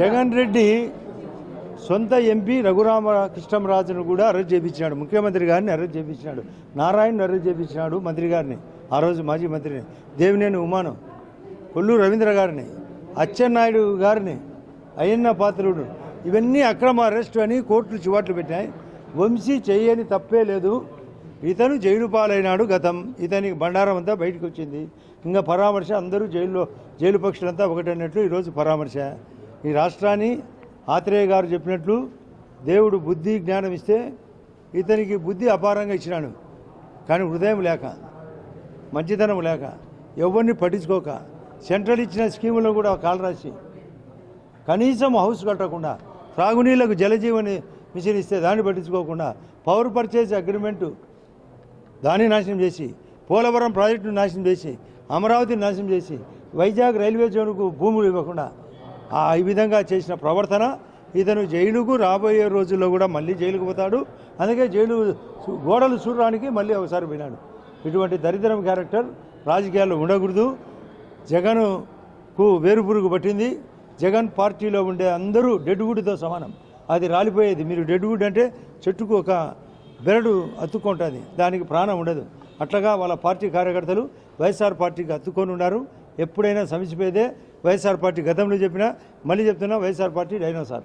జగన్ రెడ్డి సొంత ఎంపీ రఘురామ కృష్ణరాజును కూడా అరెస్ట్ చేయించినాడు ముఖ్యమంత్రి గారిని అరెస్ట్ చేయించినాడు నారాయణను అరెస్ట్ చేయించినాడు మంత్రి గారిని. ఆ రోజు మాజీ మంత్రిని. దేవినేని ఉమాను కొల్లు రవీంద్ర గారిని అచ్చెన్నాయుడు గారిని అయ్యన్న పాత్రుడు. ఇవన్నీ అక్రమ అరెస్టు అని కోర్టులు చివాట్లు పెట్టాయి వంశీ చేయని తప్పే లేదు. ఇతను జైలు పాలైనాడు గతం. ఇతనికి బండారం అంతా బయటకు వచ్చింది. ఇంకా పరామర్శ అందరూ జైల్లో జైలు పక్షులంతా ఒకటన్నట్లు ఈరోజు పరామర్శ. ఈ రాష్ట్రాన్ని ఆత్రేయ గారు చెప్పినట్లు దేవుడు బుద్ధి జ్ఞానం ఇస్తే ఇతనికి బుద్ధి అపారంగా ఇచ్చినాడు. కానీ హృదయం లేక మంచితనం లేక ఎవరిని పట్టించుకోక సెంట్రల్ ఇచ్చిన స్కీములో కూడా కాలరాసి కనీసం హౌస్ కట్టకుండా త్రాగునీళ్ళకు జలజీవని మిషన్ ఇస్తే దాన్ని పట్టించుకోకుండా పవర్ పర్చేజ్ అగ్రిమెంటు దాన్ని నాశనం చేసి పోలవరం ప్రాజెక్టును నాశనం చేసి అమరావతిని నాశనం చేసి వైజాగ్ రైల్వే జోన్కు భూములు ఇవ్వకుండా ఆ ఈ విధంగా చేసిన ప్రవర్తన ఇతను జైలుకు రాబోయే రోజుల్లో కూడా మళ్ళీ జైలుకు పోతాడు. అందుకే జైలు గోడలు చూడడానికి మళ్ళీ ఒకసారి వినాడు ఇటువంటి దరిద్రం క్యారెక్టర్ రాజకీయాల్లో ఉండకూడదు. జగన్కు వేరు పురుగు పట్టింది. జగన్ పార్టీలో ఉండే అందరూ డెడ్వుడ్తో సమానం. అది రాలిపోయేది. మీరు డెడ్వుడ్ అంటే చెట్టుకు ఒక బెరడు అతుక్కుంటుంది. దానికి ప్రాణం ఉండదు. అట్లాగా వాళ్ళ పార్టీ కార్యకర్తలు వైఎస్ఆర్ పార్టీకి అతుక్కొని ఉన్నారు. ఎప్పుడైనా సమసిపోయేదే వైఎస్ఆర్ పార్టీ గతంలో చెప్పినా మళ్ళీ చెప్తున్నా వైఎస్ఆర్ పార్టీ డైనోసార్.